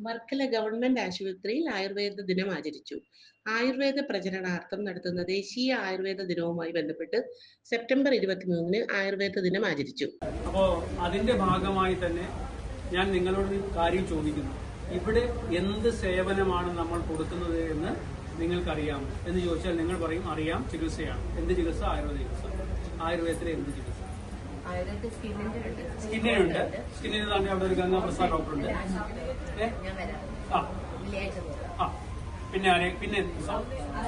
Varkala government ആശുപത്രിയിൽ ആയുർവേദ ദിനം ആചരിച്ചു. ആയുർവേദ പ്രചരണാർത്ഥം നടത്തുന്ന ദേശീയ ആയുർവേദ ദിനവുമായി ബന്ധപ്പെട്ട് സെപ്റ്റംബർ ഇരുപത്തിമൂന്നിന് ആയുർവേദ ദിനം ആചരിച്ചു. അപ്പോൾ അതിന്റെ ഭാഗമായി തന്നെ ഞാൻ നിങ്ങളോട് കാര്യം ചോദിക്കുന്നു. ഇവിടെ എന്ത് സേവനമാണ് നമ്മൾ കൊടുക്കുന്നത് എന്ന് നിങ്ങൾക്കറിയാമോ? എന്ന് ചോദിച്ചാൽ നിങ്ങൾ പറയും അറിയാം ചികിത്സയാണ്. എന്ത് ചികിത്സ? ആയുർവേദ ചികിത്സ. ആയുർവേദത്തിലെ എന്ത് ചികിത്സ? സ്കിന്നിനുണ്ട് സ്കിന്നിന് തന്നെ അവിടെ ഒരു ഗംഗാ പ്രസാദ് ഡോക്ടർ ഉണ്ട്. ആ. ആ. പിന്നെ ആരെ? പിന്നെ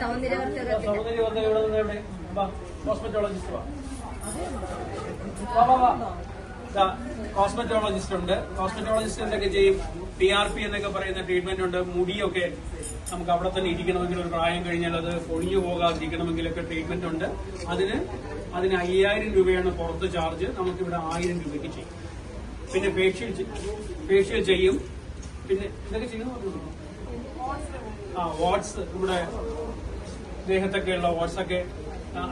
സൗന്ദര്യവർദ്ധകത്തിന്റെ സൗന്ദര്യ വന്ന ഇവിടെ എവിടെ വാ വാ. വാ കോസ്മെറ്റോളജിസ്റ്റ് ഉണ്ട്. കോസ്മെറ്റോളജിസ്റ്റ് എന്തൊക്കെ ചെയ്യും. പി ആർ പി എന്നൊക്കെ പറയുന്ന ട്രീറ്റ്മെന്റ് ഉണ്ട്. മുടിയൊക്കെ നമുക്ക് അവിടെ തന്നെ ഇരിക്കണമെങ്കിൽ ഒരു പ്രായം കഴിഞ്ഞാൽ അത് പൊളിഞ്ഞു പോകാതിരിക്കണമെങ്കിലൊക്കെ ട്രീറ്റ്മെന്റ് ഉണ്ട്. അതിന് അതിന് അയ്യായിരം രൂപയാണ് പുറത്ത് ചാർജ് നമുക്കിവിടെ ആയിരം രൂപയ്ക്ക് ചെയ്യും. പിന്നെ ഫേഷ്യൽ ഫേഷ്യൽ ചെയ്യും. പിന്നെ എന്തൊക്കെ ചെയ്യുന്നു ആ വാട്സ് നമ്മുടെ ദേഹത്തൊക്കെയുള്ള വാട്സൊക്കെ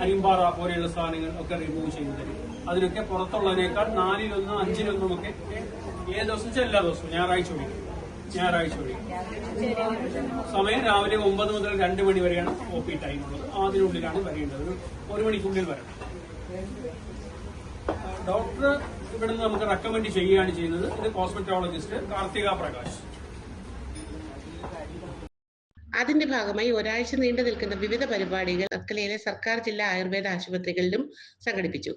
അരിമ്പാറ പോലെയുള്ള സാധനങ്ങൾ ഒക്കെ റിമൂവ് ചെയ്തു തരും അതിനൊക്കെ പുറത്തുള്ളതിനേക്കാൾ നാലിലൊന്നും അഞ്ചിലൊന്നും ഒക്കെ ഏത് ദിവസം വെച്ചാൽ എല്ലാ ദിവസവും ഞായറാഴ്ച ഒഴിക്കും. ഞായറാഴ്ച ഒഴിക്കും. സമയം രാവിലെ ഒമ്പത് മുതൽ രണ്ട് മണി വരെയാണ് ഒ പി ടൈം ഉള്ളത്. അതിനുള്ളിലാണ് വരേണ്ടത്. ഒരു ഒരു മണിക്കുള്ളിൽ വരണം. ഡോക്ടർ ഇവിടെ നിന്ന് നമുക്ക് റെക്കമെൻഡ് ചെയ്യുകയാണ് ചെയ്യുന്നത് ഇത് കോസ്മെറ്റോളജിസ്റ്റ് കാർത്തിക പ്രകാശ്. അതിന്റെ ഭാഗമായി ഒരാഴ്ച നീണ്ടു നിൽക്കുന്ന വിവിധ പരിപാടികൾ വർക്കലയിലെ സർക്കാർ ജില്ലാ ആയുർവേദ ആശുപത്രികളിലും സംഘടിപ്പിച്ചു.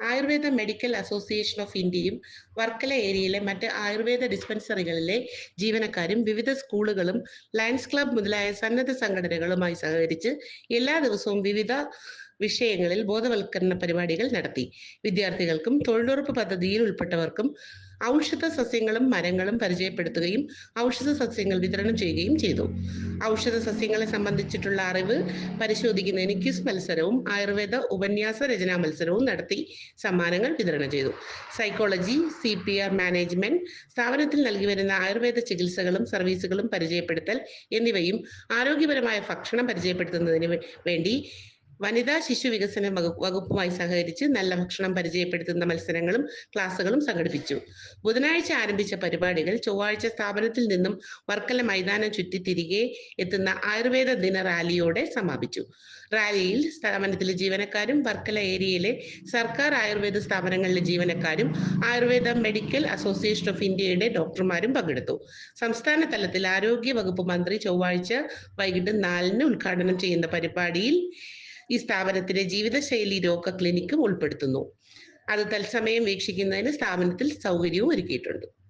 ആയുർവേദ മെഡിക്കൽ അസോസിയേഷൻ ഓഫ് ഇന്ത്യയും വർക്കല ഏരിയയിലെ മറ്റ് ആയുർവേദ ഡിസ്പെൻസറികളിലെ ജീവനക്കാരും വിവിധ സ്കൂളുകളും ലയൺസ് ക്ലബ് മുതലായ സന്നദ്ധ സംഘടനകളുമായി സഹകരിച്ച് എല്ലാ ദിവസവും വിവിധ വിഷയങ്ങളിൽ ബോധവൽക്കരണ പരിപാടികൾ നടത്തി. വിദ്യാർത്ഥികൾക്കും തൊഴിലുറപ്പ് പദ്ധതിയിൽ ഉൾപ്പെട്ടവർക്കും ഔഷധ സസ്യങ്ങളും മരങ്ങളും പരിചയപ്പെടുത്തുകയും ഔഷധ സസ്യങ്ങൾ വിതരണം ചെയ്യുകയും ചെയ്തു. ഔഷധ സസ്യങ്ങളെ സംബന്ധിച്ചിട്ടുള്ള അറിവ് പരിശോധിക്കുന്നതിന് ക്വിസ് മത്സരവും ആയുർവേദ ഉപന്യാസ രചനാ മത്സരവും നടത്തി സമ്മാനങ്ങൾ വിതരണം ചെയ്തു. Psychology C P R management സ്ഥാപനത്തിൽ നൽകി വരുന്ന ആയുർവേദ ചികിത്സകളും സർവീസുകളും പരിചയപ്പെടുത്തൽ എന്നിവയും ആരോഗ്യപരമായ ഭക്ഷണം പരിചയപ്പെടുത്തുന്നതിന് വേണ്ടി വനിതാ ശിശു വികസന വകുപ്പുമായി സഹകരിച്ച് നല്ല ഭക്ഷണം പരിചയപ്പെടുത്തുന്ന മത്സരങ്ങളും ക്ലാസുകളും സംഘടിപ്പിച്ചു. ബുധനാഴ്ച ആരംഭിച്ച പരിപാടികൾ ചൊവ്വാഴ്ച സ്ഥാപനത്തിൽ നിന്നും വർക്കല മൈതാനം ചുറ്റി തിരികെ എത്തുന്ന ആയുർവേദ ദിന റാലിയോടെ സമാപിച്ചു. റാലിയിൽ സ്ഥാപനത്തിലെ ജീവനക്കാരും വർക്കല ഏരിയയിലെ സർക്കാർ ആയുർവേദ സ്ഥാപനങ്ങളിലെ ജീവനക്കാരും ആയുർവേദ മെഡിക്കൽ അസോസിയേഷൻ ഓഫ് ഇന്ത്യയുടെ ഡോക്ടർമാരും പങ്കെടുത്തു. സംസ്ഥാന തലത്തിൽ ആരോഗ്യ വകുപ്പ് മന്ത്രി ചൊവ്വാഴ്ച വൈകിട്ട് നാലിന് ഉദ്ഘാടനം ചെയ്യുന്ന പരിപാടിയിൽ ഈ സ്ഥാപനത്തിലെ ജീവിതശൈലി രോഗ ക്ലിനിക്കും ഉൾപ്പെടുത്തുന്നു. അത് തത്സമയം വീക്ഷിക്കുന്നതിന് സ്ഥാപനത്തിൽ സൗകര്യവും ഒരുക്കിയിട്ടുണ്ട്.